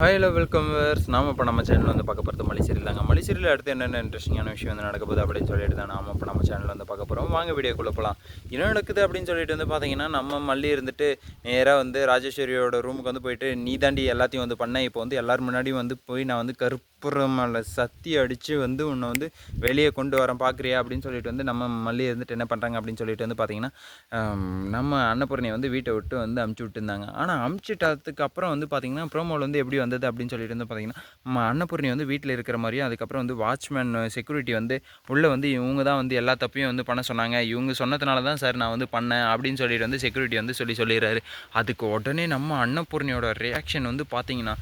Hello welcome verse நாம் இப்போ நம்ம சேனல் வந்து பார்க்க போகிறது மலிசீரியல் தாங்க. மலிசீரியல் அடுத்து என்னென்ன இன்ட்ரெஸ்டிங்கான விஷயம் வந்து நடக்க போகுது அப்படின்னு சொல்லிட்டு தான் நாம் இப்போ நம்ம சேனல் வந்து பார்க்க போகிறோம் வாங்க வீடியோக்குள்ளே போகலாம் என்ன நடக்குது அப்படின்னு சொல்லிட்டு வந்து பார்த்தீங்கன்னா நம்ம மல்லி இருந்துட்டு நேராக வந்து ராஜேஸ்வரியோட ரூமுக்கு வந்து போயிட்டு நீ தாண்டி எல்லாத்தையும் வந்து பண்ணேன் இப்போ வந்து எல்லோரும் முன்னாடியும் வந்து போய் நான் வந்து கருப்புறமல சத்தி அடித்து வந்து உன்னை வந்து வெளியே கொண்டு வரேன் பார்க்குறியா அப்படின்னு சொல்லிட்டு வந்து நம்ம மல்லி இருந்துட்டு என்ன பண்ணுறாங்க அப்படின்னு சொல்லிட்டு வந்து பார்த்தீங்கன்னா நம்ம அன்னபூர்ணியை வந்து வீட்டை விட்டு வந்து அமுச்சு விட்டுருந்தாங்க. ஆனால் அமுச்சுட்டதுக்கப்புறம் வந்து பார்த்தீங்கன்னா ப்ரோமோவில் வந்து எப்படி வந்தது அப்படின்னு சொல்லிட்டு வந்து பார்த்தீங்கன்னா நம்ம அன்னபூர்ணி வந்து வீட்டில் இருக்கிற மாதிரியும் அதுக்கப்புறம் வந்து வாட்ச்மேன் செக்யூரிட்டி uh, வந்து உள்ளே வந்து இவங்க தான் வந்து எல்லா தப்பையும் வந்து பண்ண சொன்னாங்க. இவங்க சொன்னதுனால தான் சார் நான் வந்து பண்ணேன் அப்படின்னு சொல்லிட்டு வந்து செக்யூரிட்டி வந்து சொல்லி சொல்லிடுறாரு. அதுக்கு உடனே நம்ம அன்னபூர்ணியோட ரியாக்ஷன் வந்து பார்த்தீங்கன்னா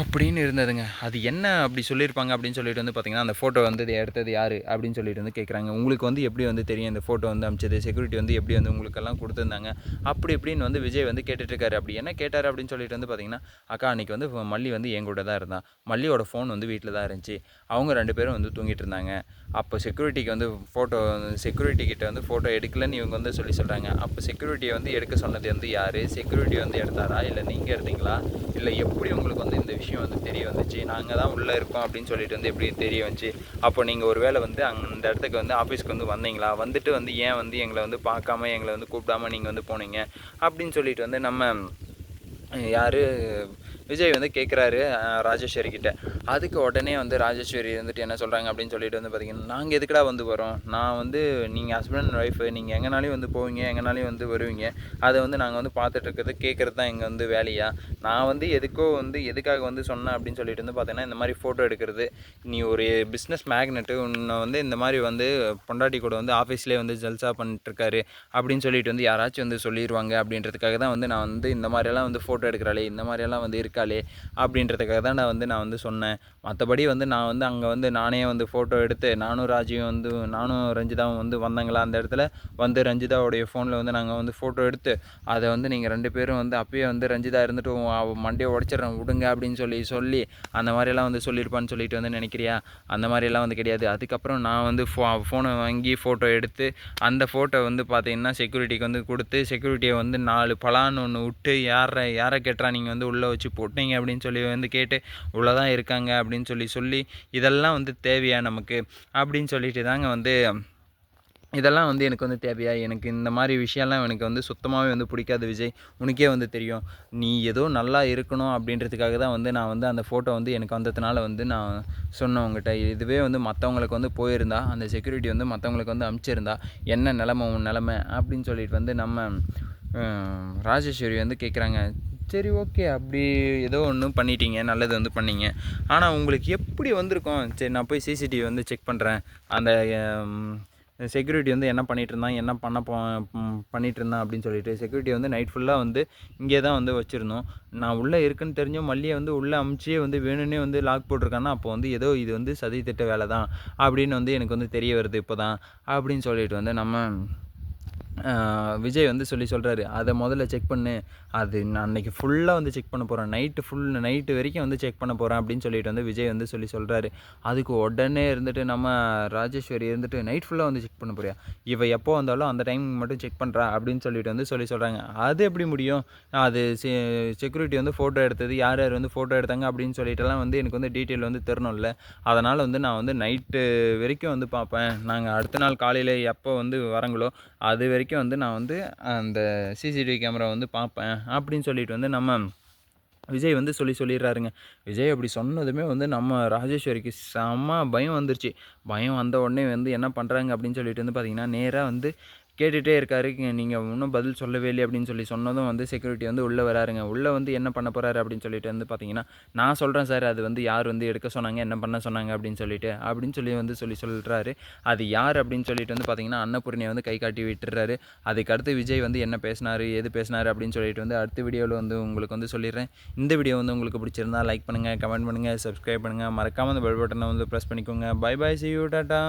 அப்படின்னு இருந்ததுங்க. அது என்ன அப்படி சொல்லியிருப்பாங்க அப்படின்னு சொல்லிட்டு வந்து பார்த்தீங்கன்னா அந்த ஃபோட்டோ வந்து எடுத்தது யார் அப்படின்னு சொல்லிட்டு வந்து கேட்குறாங்க. உங்களுக்கு வந்து எப்படி வந்து தெரியும் இந்த ஃபோட்டோ வந்து அமிச்சது? செக்யூரிட்டி வந்து எப்படி வந்து உங்களுக்கெல்லாம் கொடுத்துருந்தாங்க? அப்படி இப்படின்னு வந்து விஜய் வந்து கேட்டுட்ருக்காரு. அப்படி என்ன கேட்டார் அப்படின்னு சொல்லிட்டு வந்து பார்த்தீங்கன்னா அக்கா அன்றைக்கி வந்து மல்லி வந்து என் கூட தான் இருந்தான். மல்லியோட ஃபோன் வந்து வீட்டில் தான் இருந்துச்சு. அவங்க ரெண்டு பேரும் வந்து தூங்கிட்டு இருந்தாங்க அப்போ செக்யூரிட்டிக்கு வந்து ஃபோட்டோ செக்யூரிட்டி கிட்ட வந்து ஃபோட்டோ எடுக்கலன்னு இவங்க வந்து சொல்லி சொல்கிறாங்க அப்போ செக்யூரிட்டியை வந்து எடுக்க சொன்னது வந்து யார்? செக்யூரிட்டி வந்து எடுத்தாரா? இல்லை நீங்கள் எடுத்தீங்களா? இல்லை எப்படி உங்களுக்கு வந்து இந்த விஷயம் வந்து தெரிய வந்துச்சு. நாங்கள் தான் உள்ளே இருக்கோம் அப்படின்னு சொல்லிட்டு வந்து எப்படி தெரிய வந்துச்சு? அப்போ நீங்கள் ஒரு வேளை வந்து அந்த இடத்துக்கு வந்து ஆஃபீஸ்க்கு வந்து வந்தீங்களா? வந்துட்டு வந்து ஏன் வந்து எங்களை வந்து பார்க்காம எங்களை வந்து கூப்பிடாம நீங்கள் வந்து போனீங்க? அப்படின்னு சொல்லிட்டு வந்து நம்ம யார் விஜய் வந்து கேட்குறாரு ராஜேஸ்வரி கிட்ட. அதுக்கு உடனே வந்து ராஜேஸ்வரி வந்துட்டு என்ன சொல்கிறாங்க அப்படின்னு சொல்லிட்டு வந்து பார்த்தீங்கன்னா நாங்கள் எதுக்குடா வந்து வரோம்? நான் வந்து நீங்கள் ஹஸ்பண்ட் அண்ட் ஒய்ஃபு நீங்கள் எங்கேனாலையும் வந்து போவீங்க எங்கேனாலையும் வந்து வருவீங்க. அதை வந்து நாங்கள் வந்து பார்த்துட்டு இருக்கிறது கேட்குறது தான் இங்கே வந்து வேலையா? நான் வந்து எதுக்கோ வந்து எதுக்காக வந்து சொன்னேன் அப்படின்னு சொல்லிட்டு வந்து பார்த்தீங்கன்னா இந்த மாதிரி ஃபோட்டோ எடுக்கிறது நீ ஒரு பிஸ்னஸ் மேக்னெட்டு உன்னை வந்து இந்த மாதிரி வந்து பொண்டாட்டி கூட வந்து ஆஃபீஸ்லேயே வந்து ஜல்சா பண்ணிட்டுருக்காரு அப்படின்னு சொல்லிட்டு வந்து யாராச்சும் வந்து சொல்லிடுவாங்க அப்படின்றதுக்காக தான் வந்து நான் வந்து இந்த மாதிரியெல்லாம் வந்து ஃபோட்டோ எடுக்கிறாளே இந்த மாதிரியெல்லாம் வந்து இருக்காளே அப்படின்றதுக்காக தான் நான் வந்து நான் வந்து சொன்னேன். மற்றபடி வந்து நான் வந்து அங்கே வந்து நானே வந்து ஃபோட்டோ எடுத்து நானும் ராஜியும் வந்து நானும் ரஞ்சிதாவும் வந்து வந்தாங்களா அந்த இடத்துல வந்து ரஞ்சிதாவுடைய ஃபோனில் வந்து நாங்கள் வந்து ஃபோட்டோ எடுத்து அதை வந்து நீங்கள் ரெண்டு பேரும் வந்து அப்பயே வந்து ரஞ்சிதா இருந்துட்டு உன் மண்டையை உடச்சிட்றேன் விடுங்க அப்படின்னு சொல்லி சொல்லி அந்த மாதிரிலாம் வந்து சொல்லியிருப்பான்னு சொல்லிட்டு வந்து நினைக்கிறியா? அந்த மாதிரிலாம் வந்து கிடையாது. அதுக்கப்புறம் நான் வந்து ஃபோ ஃபோனை வாங்கி ஃபோட்டோ எடுத்து அந்த ஃபோட்டோ வந்து பார்த்தீங்கன்னா செக்யூரிட்டிக்கு வந்து கொடுத்து செக்யூரிட்டியை வந்து நாலு பலான்னு ஒன்று விட்டு யாரை யாரை கேட்டால் நீங்கள் வந்து உள்ளே வச்சு போட்டீங்க அப்படின்னு சொல்லி வந்து கேட்டு உள்ளே தான் இருக்காங்க அப்படின்னு சொல்லி சொல்லி இதெல்லாம் வந்து தேவையா நமக்கு? அப்படின்னு சொல்லிட்டு தாங்க வந்து இதெல்லாம் வந்து எனக்கு வந்து தேவையா? எனக்கு இந்த மாதிரி விஷயம்லாம் எனக்கு வந்து சுத்தமாகவே வந்து பிடிக்காது விஜய். உனக்கே வந்து தெரியும். நீ ஏதோ நல்லா இருக்கணும் அப்படின்றதுக்காக தான் வந்து நான் வந்து அந்த ஃபோட்டோ வந்து எனக்கு வந்ததுனால வந்து நான் சொன்னேன் உங்ககிட்ட. இதுவே வந்து மற்றவங்களுக்கு வந்து போயிருந்தா அந்த செக்யூரிட்டி வந்து மற்றவங்களுக்கு வந்து அமுச்சிருந்தா என்ன நிலமை உன் நிலமை? அப்படின்னு சொல்லிட்டு வந்து நம்ம ராஜேஸ்வரி வந்து கேட்குறாங்க சரி ஓகே அப்படி ஏதோ ஒன்று பண்ணிட்டீங்க. நல்லது வந்து பண்ணீங்க. ஆனால் உங்களுக்கு எப்படி வந்திருக்கும்? சரி நான் போய் சிசிடிவி வந்து செக் பண்ணுறேன் அந்த செக்யூரிட்டி வந்து என்ன பண்ணிகிட்டு இருந்தான் என்ன பண்ண போ பண்ணிகிட்டு இருந்தான் அப்படின்னு சொல்லிட்டு செக்யூரிட்டி வந்து நைட் ஃபுல்லாக வந்து இங்கே தான் வந்து வச்சுருந்தோம். நான் உள்ளே இருக்குன்னு தெரிஞ்சும் மல்லியை வந்து உள்ளே அமுச்சியே வந்து வேணும்னே வந்து லாக் போட்டிருக்காங்கன்னா அப்போ வந்து ஏதோ இது வந்து சதி திட்ட வேலை தான் அப்படின்னு வந்து எனக்கு வந்து தெரிய வருது இப்போ தான் அப்படின்னு சொல்லிட்டு வந்து நம்ம விஜய் வந்து சொல்லி சொல்கிறாரு அதை முதல்ல செக் பண்ணு. அது நான் அன்றைக்கி ஃபுல்லாக வந்து செக் பண்ண போகிறேன் நைட்டு ஃபுல் நைட்டு வரைக்கும் வந்து செக் பண்ண போகிறேன் அப்படின்னு சொல்லிட்டு வந்து விஜய் வந்து சொல்லி சொல்கிறாரு அதுக்கு உடனே இருந்துட்டு நம்ம ராஜேஸ்வரி இருந்துட்டு நைட் ஃபுல்லாக வந்து செக் பண்ண போறியா? இவ எப்போ வந்தாலும் அந்த டைம் மட்டும் செக் பண்ணுறா அப்படின்னு சொல்லிட்டு வந்து சொல்லி சொல்கிறாங்க அது எப்படி முடியும்? அது செக்யூரிட்டி வந்து ஃபோட்டோ எடுத்தது யார் யார் வந்து ஃபோட்டோ எடுத்தாங்க? அப்படின்னு சொல்லிட்டுலாம் வந்து எனக்கு வந்து டீட்டெயில் வந்து தெரியணும்ல அதனால் வந்து நான் வந்து நைட்டு வரைக்கும் வந்து பார்ப்பேன். நாங்கள் அடுத்த நாள் காலையில் எப்போ வந்து வராங்களோ அது வரைக்கும் வந்து நான் வந்து அந்த சிசிடிவி கேமரா வந்து பார்ப்பேன் அப்படின்னு சொல்லிட்டு வந்து நம்ம விஜய் வந்து சொல்லி சொல்லிடுறாருங்க. விஜய் அப்படி சொன்னதுமே வந்து நம்ம ராஜேஸ்வரிக்கு செம்ம பயம் வந்துருச்சு. பயம் வந்த உடனே வந்து என்ன பண்ணுறாங்க அப்படின்னு சொல்லிட்டு வந்து பார்த்திங்கன்னா நேராக வந்து கேட்டுகிட்டே இருக்காரு. நீங்கள் இன்னும் பதில் சொல்லவே இல்லை அப்படின்னு சொல்லி சொன்னதும் வந்து செக்யூரிட்டி வந்து உள்ளே வராருங்க. உள்ளே வந்து என்ன பண்ண போகிறாரு அப்படின்னு சொல்லிட்டு வந்து பார்த்தீங்கன்னா நான் சொல்கிறேன் சார் அது வந்து யார் வந்து எடுக்க சொன்னாங்க என்ன பண்ண சொன்னாங்க அப்படின்னு சொல்லிட்டு அப்படின்னு சொல்லி வந்து சொல்லி சொல்கிறாரு அது யார் அப்படின்னு சொல்லிட்டு வந்து பார்த்தீங்கன்னா அன்னபூர்ணியை வந்து கை காட்டி விட்டுறாரு. அதுக்கு அடுத்து விஜய் வந்து என்ன பேசினாரு எது பேசினாரு அப்படின்னு சொல்லிட்டு வந்து அடுத்த வீடியோவில் வந்து உங்களுக்கு வந்து சொல்லிடுறேன். இந்த வீடியோ வந்து உங்களுக்கு பிடிச்சிருந்தா லைக் பண்ணுங்கள் கமெண்ட் பண்ணுங்கள் சப்ஸ்கிரைப் பண்ணுங்கள் மறக்காமல் அந்த பெல் பட்டனை வந்து ப்ரெஸ் பண்ணிக்கோங்க. Bye bye see you tata